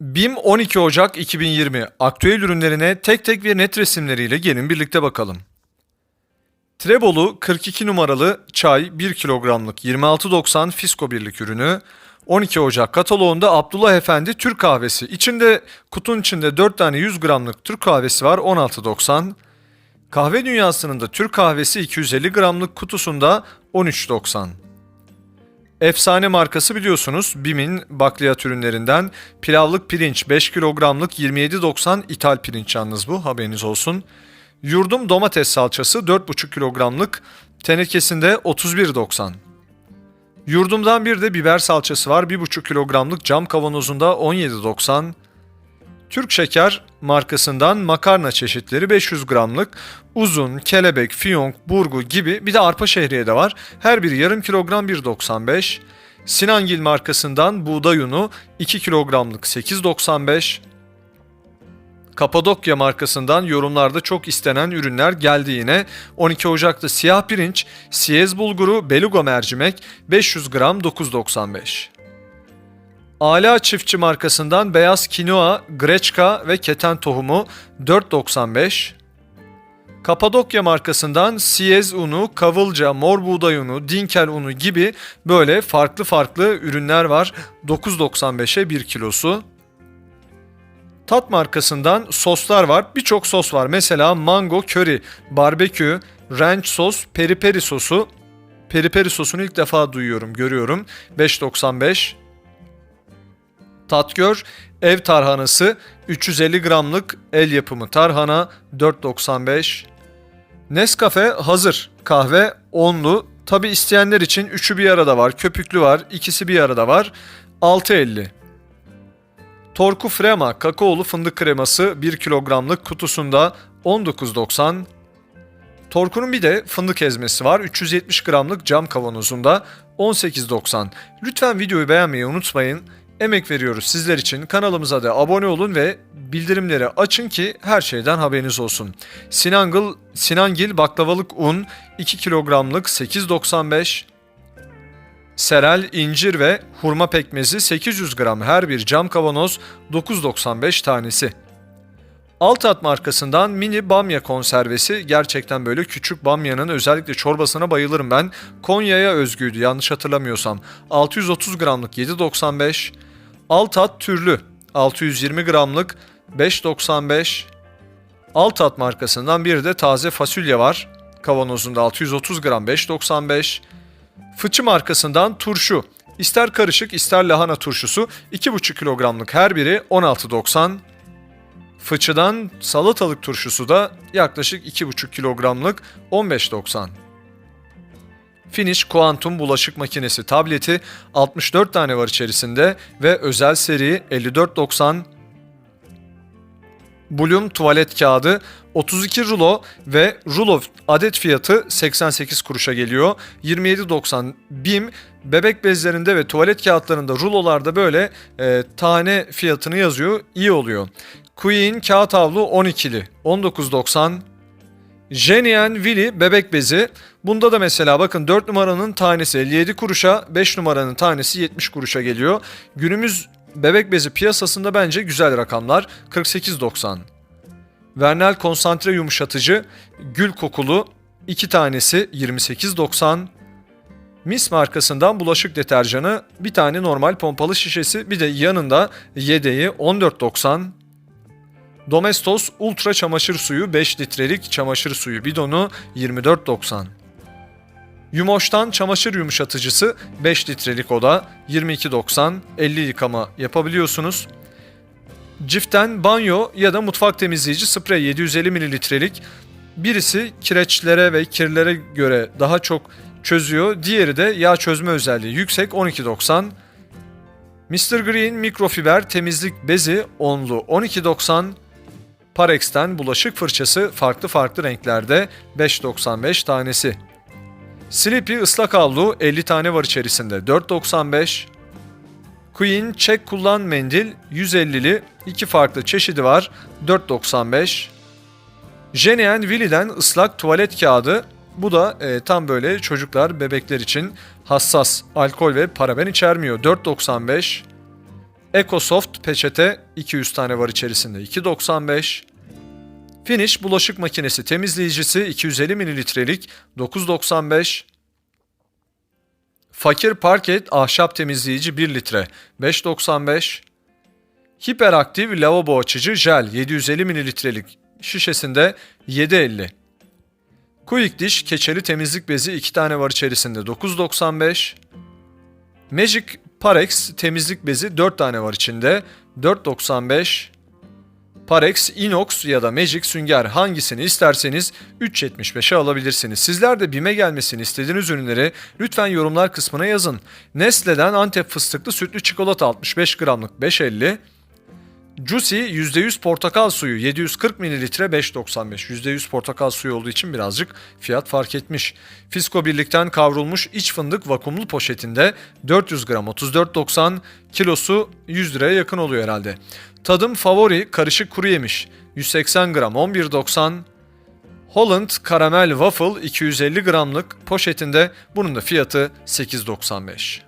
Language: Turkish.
BİM 12 Ocak 2020 aktüel ürünlerine tek tek ve net resimleriyle gelin birlikte bakalım. Trebolu 42 numaralı çay 1 kilogramlık 26.90 fisko birlik ürünü 12 Ocak kataloğunda Abdullah Efendi Türk kahvesi. İçinde kutunun içinde 4 tane 100 gramlık Türk kahvesi var 16.90. Kahve dünyasının da Türk kahvesi 250 gramlık kutusunda 13.90. Efsane markası biliyorsunuz BİM'in bakliyat ürünlerinden pilavlık pirinç 5 kilogramlık 27.90 ithal pirinç yalnız bu haberiniz olsun. Yurdum domates salçası 4,5 kilogramlık tenekesinde 31.90. Yurdumdan bir de biber salçası var 1,5 kilogramlık cam kavanozunda 17.90. Türk Şeker markasından makarna çeşitleri 500 gramlık uzun, kelebek, fiyonk, burgu gibi bir de arpa şehriye de var. Her biri yarım kilogram 1.95. Sinangil markasından buğday unu 2 kilogramlık 8.95. Kapadokya markasından yorumlarda çok istenen ürünler geldi yine. 12 Ocak'ta siyah pirinç, siyez bulguru, beluga mercimek 500 gram 9.95. Ala çiftçi markasından beyaz kinoa, greçka ve keten tohumu 4.95. Kapadokya markasından siyez unu, kavılca, mor buğday unu, dinkel unu gibi böyle farklı farklı ürünler var. 9.95'e 1 kilosu. Tat markasından soslar var. Birçok sos var. Mesela mango, köri, barbekü, ranch sos, peri peri sosu. Peri peri sosunu ilk defa duyuyorum, görüyorum. 5.95. Tatgör ev tarhanası 350 gramlık el yapımı tarhana 4.95. Nescafe hazır kahve onlu. Tabi isteyenler için üçü bir arada var. Köpüklü var. ikisi bir arada var. 6.50. Torku Frema kakaolu fındık kreması 1 kilogramlık kutusunda 19.90. Torku'nun bir de fındık ezmesi var. 370 gramlık cam kavanozunda 18.90. Lütfen videoyu beğenmeyi unutmayın. Emek veriyoruz sizler için. Kanalımıza da abone olun ve bildirimleri açın ki her şeyden haberiniz olsun. Sinangil, Sinangil baklavalık un 2 kilogramlık 8.95. Serel, incir ve hurma pekmezi 800 gram her bir cam kavanoz 9.95 tanesi. Altat markasından mini bamya konservesi gerçekten böyle küçük bamyanın özellikle çorbasına bayılırım ben. Konya'ya özgüydü yanlış hatırlamıyorsam. 630 gramlık 7.95. Altat türlü 620 gramlık 5.95. Altat markasından bir de taze fasulye var. Kavanozunda 630 gram 5.95. Fıçı markasından turşu. İster karışık ister lahana turşusu 2,5 kilogramlık her biri 16.90. Fıçıdan salatalık turşusu da yaklaşık 2,5 kilogramlık 15.90. Finish Quantum bulaşık makinesi tableti 64 tane var içerisinde ve özel seri 54.90 Bloom tuvalet kağıdı 32 rulo ve rulo adet fiyatı 88 kuruşa geliyor. 27.90 BİM bebek bezlerinde ve tuvalet kağıtlarında rulolarda böyle e, tane fiyatını yazıyor. iyi oluyor. Queen kağıt havlu 12'li 19.90 Jenien Willy bebek bezi. Bunda da mesela bakın 4 numaranın tanesi 57 kuruşa, 5 numaranın tanesi 70 kuruşa geliyor. Günümüz bebek bezi piyasasında bence güzel rakamlar. 48.90. Vernel konsantre yumuşatıcı gül kokulu 2 tanesi 28.90. Mis markasından bulaşık deterjanı bir tane normal pompalı şişesi bir de yanında yedeği 14.90. Domestos Ultra çamaşır suyu 5 litrelik çamaşır suyu bidonu 24.90. Yumoş'tan çamaşır yumuşatıcısı 5 litrelik oda 22.90 50 yıkama yapabiliyorsunuz. Cif'ten banyo ya da mutfak temizleyici sprey 750 mililitrelik. Birisi kireçlere ve kirlere göre daha çok çözüyor. Diğeri de yağ çözme özelliği yüksek 12.90. Mr. Green mikrofiber temizlik bezi onlu 12.90. Parex'ten bulaşık fırçası farklı farklı renklerde 5.95 tanesi. Sleepy ıslak havlu 50 tane var içerisinde 4.95. Queen çek kullan mendil 150'li iki farklı çeşidi var 4.95. Jenien Willy'den ıslak tuvalet kağıdı bu da e, tam böyle çocuklar bebekler için hassas alkol ve paraben içermiyor 4.95. EcoSoft peçete 200 tane var içerisinde 2.95. Finish bulaşık makinesi temizleyicisi 250 mililitrelik 9.95. Fakir Parket ahşap temizleyici 1 litre 5.95. Hiperaktif lavabo açıcı jel 750 mililitrelik şişesinde 7.50. Quick Dish keçeli temizlik bezi 2 tane var içerisinde 9.95. Magic Parex temizlik bezi 4 tane var içinde 4.95. Parex, Inox ya da Magic sünger hangisini isterseniz 3.75'e alabilirsiniz. Sizler de BİM'e gelmesini istediğiniz ürünleri lütfen yorumlar kısmına yazın. Nestle'den Antep fıstıklı sütlü çikolata 65 gramlık 5.50. Juicy %100 portakal suyu 740 ml 5.95. %100 portakal suyu olduğu için birazcık fiyat fark etmiş. Fisko birlikten kavrulmuş iç fındık vakumlu poşetinde 400 gram 34.90 kilosu 100 liraya yakın oluyor herhalde. Tadım favori karışık kuru yemiş 180 gram 11.90 Holland karamel waffle 250 gramlık poşetinde bunun da fiyatı 8.95.